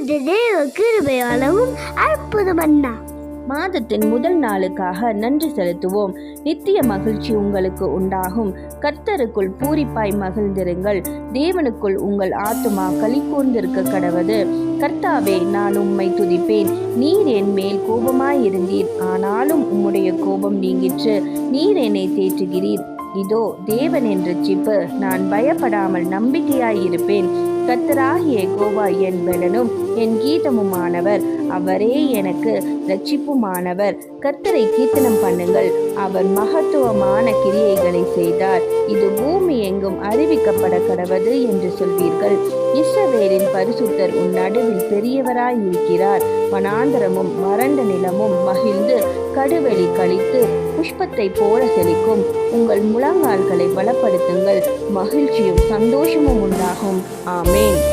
நமது தேவ கிருபையாளவும் அற்புதம் அண்ணா மாதத்தின் முதல் நாளுக்காக நன்றி செலுத்துவோம். நித்திய மகிழ்ச்சி உங்களுக்கு உண்டாகும். கர்த்தருக்குள் பூரிப்பாய் மகிழ்ந்திருங்கள். தேவனுக்குள் உங்கள் ஆத்துமா களி கூர்ந்திருக்க கடவது. கர்த்தாவே நான் உம்மை துதிப்பேன். நீர் என் மேல் கோபமாயிருந்தீர். ஆனாலும் உம்முடைய கோபம் நீங்கிற்று. நீர் என்னை தேற்றுகிறீர். இதோ தேவன் என்ற சிப்பு. நான் பயப்படாமல் நம்பிக்கையாயிருப்பேன். கத்தராகிய கோவா என் பலனும் என் கீதமுமானவர். அவரே எனக்கு ரட்சிப்புமானவர். கர்த்தரை கீர்த்தனம் பண்ணுங்கள். அவர் மகத்துவமான கிரியைகளை செய்தார். இது பூமி எங்கும் அறிவிக்கப்பட கடவது என்று சொல்வீர்கள். இஸ்ரவேலின் பரிசுத்தர் உன் நடுவில் பெரியவராய் இருக்கிறார் வனாந்தரமும் வறண்ட நிலமும் மகிழ்ந்து கடுவெளி கழித்து புஷ்பத்தை போல செழிக்கும். உங்கள் முழங்கால்களை பலப்படுத்துங்கள். மகிழ்ச்சியும் சந்தோஷமும் உண்டாகும். ஆமேன்.